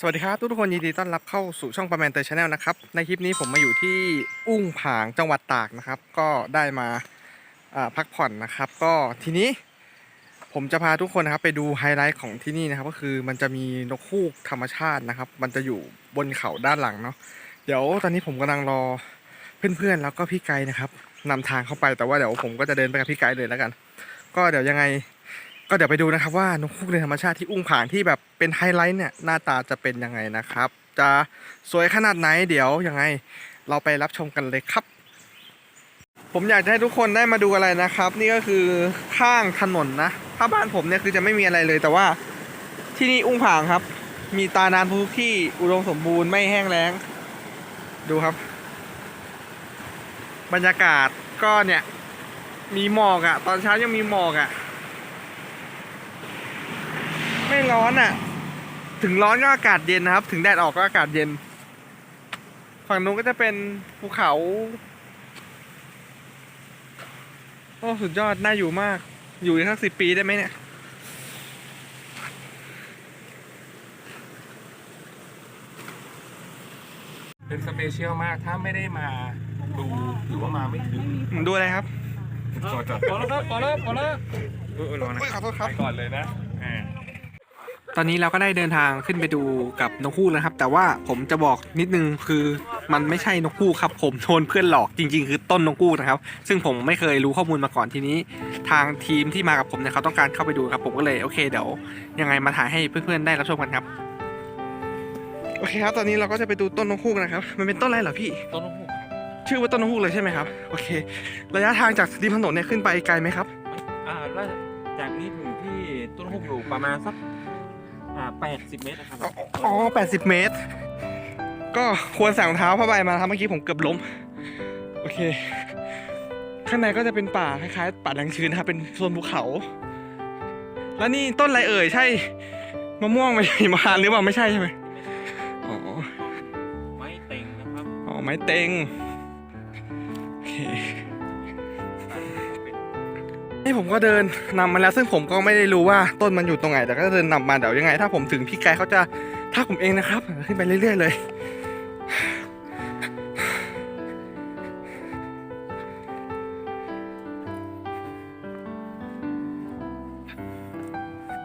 สวัสดีครับ ทุกคนยินดีต้อนรับเข้าสู่ช่องประแมนเตอร์ชาแนลนะครับ ในคลิปนี้ผมมาอยู่ที่อุ้งผางจังหวัดตากนะครับ ก็ได้มาพักผ่อนนะครับ ก็ทีนี้ผมจะพาทุกคนนะครับไปดูไฮไลท์ของที่นี่นะครับ ก็คือมันจะมีนกฮูกธรรมชาตินะครับ มันจะอยู่บนเขาด้านหลังเนาะเดี๋ยวตอนนี้ผมกำลังรอเพื่อนๆแล้วก็พี่ไกด์นะครับนำทางเข้าไปแต่ว่าเดี๋ยวผมก็จะเดินไปกับพี่ไกด์เลยแล้วกัน ก็เดี๋ยวยังไง ก็เดี๋ยวไปดูนะครับว่านกฮูกในธรรมชาติที่อุ้งผางที่แบบเป็นไฮไลท์เนี่ยหน้าตาจะเป็นยังไงนะครับ จะสวยขนาดไหนเดี๋ยวยังไง เราไปรับชมกันเลยครับ ผมอยากจะให้ทุกคนได้มาดูอะไรนะครับ นี่ก็คือข้างถนนนะถ้าบ้านผมเนี่ยคือจะไม่มีอะไรเลย แต่ว่าที่นี่อุ้งผางครับ มีตาน้ำทุกที่อุดมสมบูรณ์ไม่แห้งแล้ง ดูครับ บรรยากาศก็เนี่ยมีหมอกอะตอนเช้ายังมีหมอกอะไม่ร้อนอะ ถึงร้อนก็อากาศเย็นนะครับ ถึงแดดออกก็อากาศเย็น ฝั่งนู้นก็จะเป็นภูเขา โอ้สุดยอด น่าอยู่มาก อยู่อีกสักสิบปีได้ไหมเนี่ย เป็นสเปเชียลมาก ถ้าไม่ได้มาดูหรือว่ามาไม่ถึงดูอะไรครับ จอดจอดพอแล้วครับพอแล้วพอแล้วเออรอนะโอ้ยขอโทษครับ ไปก่อนเลยนะอ่า ตอนนี้เราก็ได้เดินทางขึ้นไปดูกับนกฮูกนะครับ แต่ว่าผมจะบอกนิดนึงคือมันไม่ใช่นกฮูกครับ ผมโดนเพื่อนหลอกจริง ๆ คือต้นนกฮูกนะครับ ซึ่งผมไม่เคยรู้ข้อมูลมาก่อนทีนี้ ทางทีมที่มากับผมเนี่ยเขาต้องการเข้าไปดูครับ ผมก็เลยโอเคเดี๋ยวยังไงมาถ่ายให้เพื่อนๆได้รับชมกันครับโอเคครับตอนนี้เราก็จะไปดูต้นนกฮูกนะครับ มันเป็นต้นอะไรเหรอพี่ต้นนกฮูกชื่อว่าต้นนกฮูกเลยใช่ไหมครับโอเค ระยะทางจากริมถนนเนี่ยขึ้นไปไกลไหมครับอ่าแล้วจากนี้ถึงที่ต้นนกฮูกอยู่ประมาณสัก อ่าแปดสิบเมตรนะครับอ๋อแปดสิบเมตร ก็ควรใส่รองเท้าผ้าใบมาครับเมื่อกี้ผมเกือบล้ม โอเค ข้างในก็จะเป็นป่าคล้ายๆป่าแดงชื้นนะครับ เป็นโซนภูเขา แล้วนี่ต้นอะไรเอ่ย ใช่มะม่วงไหมมาหรือเปล่าไม่ใช่ใช่ไหมอ๋อ ไม้เต็งนะครับ อ๋อ ไม้เต็งโอเค นี่ผมก็เดินนำมาแล้ว ซึ่งผมก็ไม่ได้รู้ว่าต้นมันอยู่ตรงไหนแต่ก็เดินนำมาเดี๋ยวยังไง ถ้าผมถึงพี่ไกด์เขาจะทักผมเองนะครับ ขึ้นไปเรื่อย ๆ เลย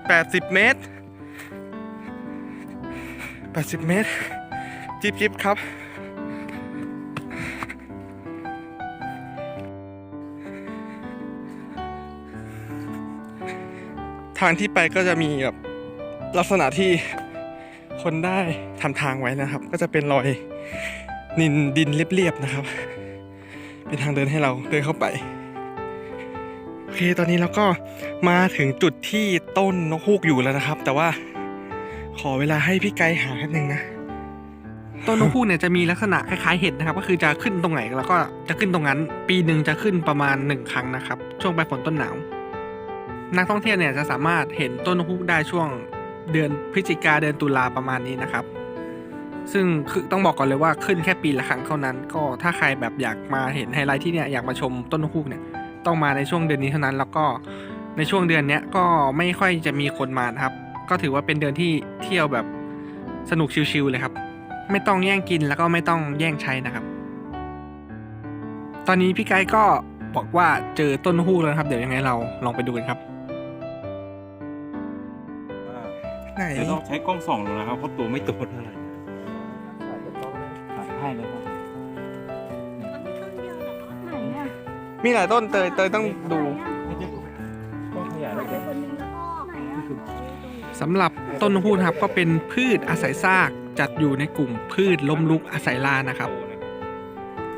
แปดสิบเมตรแปดสิบเมตร จิบจิบครับางที่ไปก็จะมีแบบลักษณะที่คนได้ทำทางไว้นะครับ ก็จะเป็นรอยนินดินเรียบๆนะครับ เป็นทางเดินให้เราเดินเข้าไปโอเคตอนนี้เราก็มาถึงจุดที่ต้นนกฮูกอยู่แล้วนะครับ แต่ว่าขอเวลาให้พี่ไกหาแป๊บนึงนะต้นนกฮูกเนี่ยจะมีลักษณะคล้ายๆเห็ดนะครับ ก็คือจะขึ้นตรงไหนแล้วก็จะขึ้นตรงนั้น ปีหนึ่งจะขึ้นประมาณหนึ่งครั้งนะครับ ช่วงปลายฝนต้นหนาว นักท่องเที่ยวเนี่ยจะสามารถเห็นต้นนกฮูกได้ช่วงเดือนพฤศจิกาเดือนตุลาประมาณนี้นะครับ ซึ่งคือต้องบอกก่อนเลยว่าขึ้นแค่ปีละครั้งเท่านั้น ก็ถ้าใครแบบอยากมาเห็นไฮไลท์ที่เนี่ยอยากมาชมต้นนกฮูกเนี่ยต้องมาในช่วงเดือนนี้เท่านั้น แล้วก็ในช่วงเดือนเนี้ยก็ไม่ค่อยจะมีคนมานะครับ ก็ถือว่าเป็นเดือนที่เที่ยวแบบสนุกชิลๆเลยครับ ไม่ต้องแย่งกินแล้วก็ไม่ต้องแย่งใช้นะครับ ตอนนี้พี่ไกด์ก็บอกว่าเจอต้นนกฮูกแล้วครับ เดี๋ยวยังไงเราลองไปดูกันครับ ไหนเดี๋ยวต้องใช้กล้องส่องดูนะครับเพราะตัวไม่โตเท่าไหร่ใช่เลยครับไหนอะมีหลายต้นเตยเตยต้องดูไม่ได้กล้องขยายไหนแล้วอะคนนึงแล้วก็ไหนอะสำหรับต้นนกฮูกนะครับก็เป็นพืชอาศัยซากจัดอยู่ในกลุ่มพืชล้มลุกอาศัยลานะครับ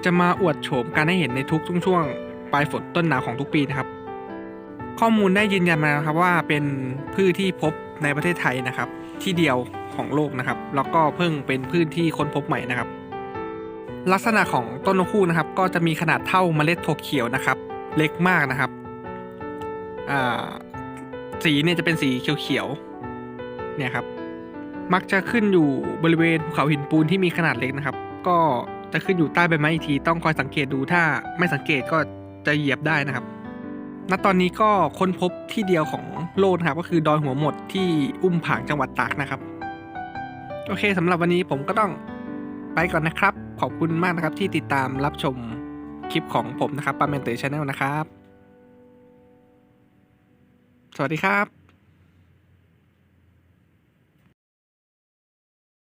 จะมาอวดโฉมการให้เห็นในทุกช่วงๆปลายฝนต้นหนาวของทุกปีนะครับ ข้อมูลได้ยืนยันมานะครับว่าเป็นพืชที่พบ ในประเทศไทยนะครับ ที่เดียวของโลกนะครับ แล้วก็เพิ่งเป็นพืชที่ค้นพบใหม่นะครับ ลักษณะของต้นนกฮูกนะครับ ก็จะมีขนาดเท่าเมล็ดถั่วเขียวนะครับ เล็กมากนะครับสีเนี่ยจะเป็นสีเขียวๆเนี่ยครับมักจะขึ้นอยู่บริเวณภูเขาหินปูนที่มีขนาดเล็กนะครับ ก็จะขึ้นอยู่ใต้ใบไม้อีกที ต้องคอยสังเกตดูถ้าไม่สังเกตก็จะเหยียบได้นะครับ ณตอนนี้ก็ค้นพบที่เดียวของโลกนะครับก็คือดอยหัวหมดที่อุ้มผางจังหวัดตากนะครับ โอเคสำหรับวันนี้ผมก็ต้องไปก่อนนะครับ ขอบคุณมากนะครับที่ติดตามรับชมคลิปของผมนะครับปาเมนเตอร์ชาแนลนะครับ สวัสดีครับ